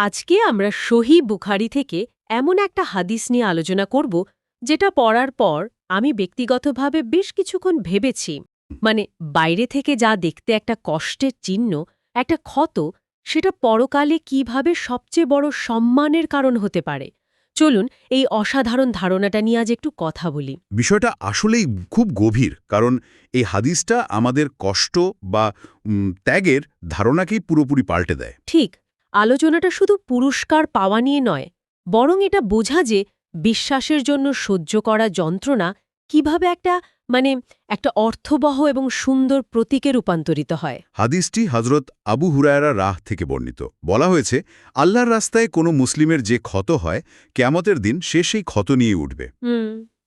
আজকে আমরা সহি বুখারি থেকে এমন একটা হাদিস নিয়ে আলোচনা করব যেটা পড়ার পর আমি ব্যক্তিগতভাবে বেশ কিছুক্ষণ ভেবেছি। মানে বাইরে থেকে যা দেখতে একটা কষ্টের চিহ্ন একটা ক্ষত সেটা পরকালে কীভাবে সবচেয়ে বড় সম্মানের কারণ হতে পারে? চলুন এই অসাধারণ ধারণাটা নিয়ে আজ একটু কথা বলি। বিষয়টা আসলেই খুব গভীর কারণ এই হাদিসটা আমাদের কষ্ট বা ত্যাগের ধারণাকেই পুরোপুরি পাল্টে দেয়। ঠিক আলোচনাটা শুধু পুরস্কার পাওয়া নিয়ে নয় বরং এটা বোঝা যে বিশ্বাসের জন্য সহ্য করা যন্ত্রণা কীভাবে একটা মানে একটা অর্থবহ এবং সুন্দর প্রতীকে রূপান্তরিত হয়। হাদিসটি হজরত আবু হুরায়রা রাহ থেকে বর্ণিত। বলা হয়েছে আল্লাহর রাস্তায় কোনো মুসলিমের যে ক্ষত হয় কেয়ামতের দিন সে সেই ক্ষত নিয়ে উঠবে।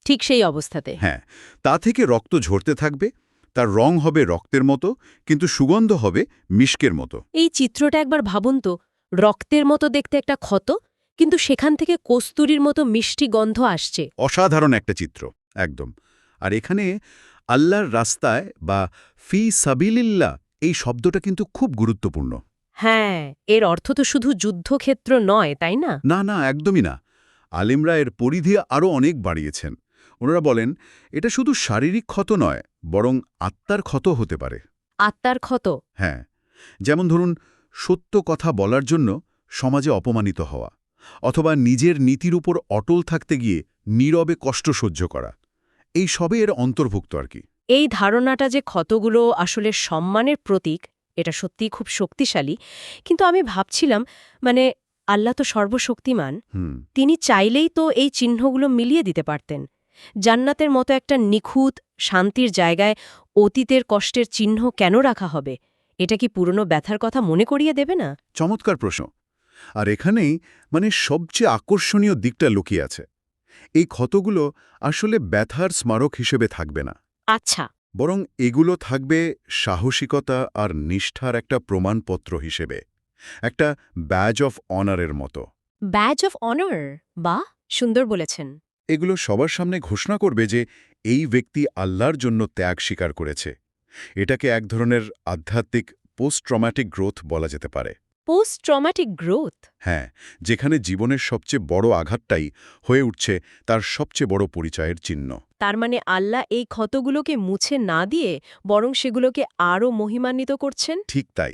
ঠিক সেই অবস্থাতে। হ্যাঁ তা থেকে রক্ত ঝরতে থাকবে তার রং হবে রক্তের মতো কিন্তু সুগন্ধ হবে মিষ্কের মতো। এই চিত্রটা একবার ভাবুন তো রক্তের মতো দেখতে একটা ক্ষত কিন্তু সেখান থেকে কস্তুরীর মতো মিষ্টি গন্ধ আসছে। অসাধারণ একটা চিত্র একদম। আর এখানে আল্লাহর রাস্তায় বা ফি সাবিলিল্লা এই শব্দটা কিন্তু খুব গুরুত্বপূর্ণ। হ্যাঁ এর অর্থ তো শুধু যুদ্ধক্ষেত্র নয় তাই না? না না একদমই না। আলিমরা এর পরিধি আরও অনেক বাড়িয়েছেন। ওনারা বলেন এটা শুধু শারীরিক ক্ষত নয় বরং আত্মার ক্ষত হতে পারে। আত্মার ক্ষত? হ্যাঁ। যেমন ধরুন সত্য কথা বলার জন্য সমাজে অপমানিত হওয়া অথবা নিজের নীতির উপর অটল থাকতে গিয়ে নীরবে কষ্ট সহ্য করা এই সবে এর অন্তর্ভুক্ত আর কি। এই ধারণাটা যে ক্ষতগুলো আসলে সম্মানের প্রতীক এটা সত্যিই খুব শক্তিশালী। কিন্তু আমি ভাবছিলাম মানে আল্লাহ তো সর্বশক্তিমান। তিনি চাইলেই তো এই চিহ্নগুলো মিলিয়ে দিতে পারতেন। জান্নাতের মতো একটা নিখুঁত শান্তির জায়গায় অতীতের কষ্টের চিহ্ন কেন রাখা হবে? এটা কি পুরনো ব্যথার কথা মনে করিয়ে দেবে না? চমৎকার প্রশ্ন। আর এখানেই মানে সবচেয়ে আকর্ষণীয় দিকটা লুকিয়ে আছে। এই ক্ষতগুলো আসলে ব্যথার স্মারক হিসেবে থাকবে না। আচ্ছা। বরং এগুলো থাকবে সাহসিকতা আর নিষ্ঠার একটা প্রমাণপত্র হিসেবে। একটা ব্যাজ অফ অনারের মতো। ব্যাজ অফ অনার বা সুন্দর বলেছেন। এগুলো সবার সামনে ঘোষণা করবে যে এই ব্যক্তি আল্লাহর জন্য ত্যাগ স্বীকার করেছে। এটাকে এক ধরনের আধ্যাত্মিক পোস্ট ট্রমাটিক গ্রোথ বলা যেতে পারে। পোস্ট ট্রমাটিক গ্রোথ হ্যাঁ যেখানে জীবনের সবচেয়ে বড় আঘাতটাই হয়ে উঠছে তার সবচেয়ে বড় পরিচয়ের চিহ্ন। তার মানে আল্লাহ এই ক্ষতগুলোকে মুছে না দিয়ে বরং সেগুলোকে আরও মহিমান্বিত করছেন? ঠিক তাই।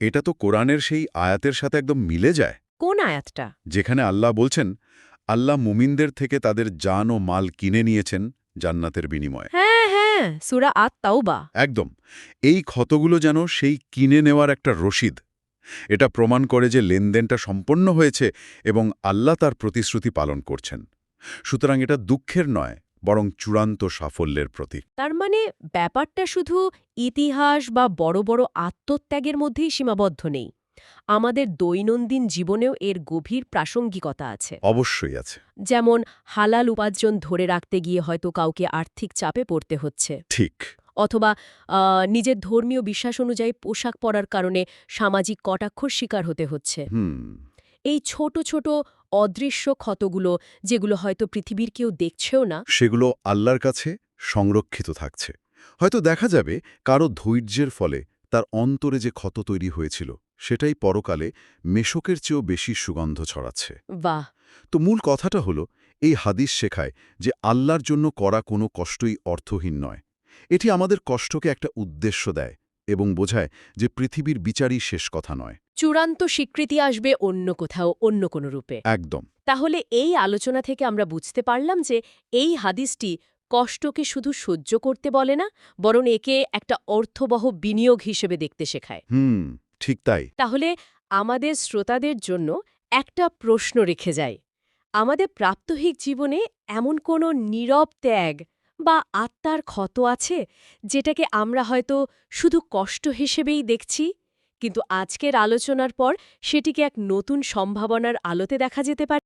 এটা তো কোরআনের সেই আয়াতের সাথে একদম মিলে যায়। কোন আয়াতটা? যেখানে আল্লাহ বলছেন আল্লাহ মুমিনদের থেকে তাদের জান ও মাল কিনে নিয়েছেন জান্নাতের বিনিময়ে। হ্যাঁ হ্যাঁ সুরা আত তাওবা একদম। এই ক্ষতগুলো যেন সেই কিনে নেওয়ার একটা রসিদ এটা প্রমাণ করে যে লেনদেনটা সম্পন্ন হয়েছে এবং আল্লাহ তার প্রতিশ্রুতি পালন করছেন। সুতরাং এটা দুঃখের নয় বরং চূড়ান্ত সাফল্যের প্রতীক। তার মানে ব্যাপারটা শুধু ইতিহাস বা বড় বড় আত্মত্যাগের মধ্যেই সীমাবদ্ধ নেই। আমাদের দৈনন্দিন জীবনেও এর গভীর প্রাসঙ্গিকতা আছে। অবশ্যই আছে। যেমন হালাল উপার্জন ধরে রাখতে গিয়ে হয়তো কাউকে আর্থিক চাপে পড়তে হচ্ছে। ঠিক। অথবা নিজের ধর্মীয় বিশ্বাস অনুযায়ী পোশাক পরার কারণে সামাজিক কটাক্ষর শিকার হতে হচ্ছে। হুম। এই ছোট ছোট অদৃশ্য ক্ষতগুলো যেগুলো হয়তো পৃথিবীর কেউ দেখছেও না সেগুলো আল্লাহর কাছে সংরক্ষিত থাকছে। হয়তো দেখা যাবে কারও ধৈর্যের ফলে তার অন্তরে যে ক্ষত তৈরি হয়েছিল সেটাই পরকালে মেশকের চেয়েও বেশি সুগন্ধ ছড়াচ্ছে। বাহ! তো মূল কথাটা হলো এই হাদিস শেখায় যে আল্লাহর জন্য করা কোনো কষ্টই অর্থহীন নয়। এটি আমাদের কষ্টকে একটা উদ্দেশ্য দেয় এবং বোঝায় যে পৃথিবীর বিচারই শেষ কথা নয়। চূড়ান্ত স্বীকৃতি আসবে অন্য কোথাও অন্য কোনো রূপে। একদম। তাহলে এই আলোচনা থেকে আমরা বুঝতে পারলাম যে এই হাদিসটি কষ্টকে শুধু সহ্য করতে বলে না বরং একে একটা অর্থবহ বিনিয়োগ হিসেবে দেখতে শেখায়। হুম। ঠিক তাই। তাহলে আমাদের শ্রোতাদের জন্য একটা প্রশ্ন রেখে যায় আমাদের প্রাপ্তহিক জীবনে এমন কোনো নীরব ত্যাগ বা আত্মার ক্ষত আছে যেটাকে আমরা হয়তো শুধু কষ্ট হিসেবেই দেখছি? কিন্তু আজকের আলোচনার পর সেটিকে এক নতুন সম্ভাবনার আলোতে দেখা যেতে পারে।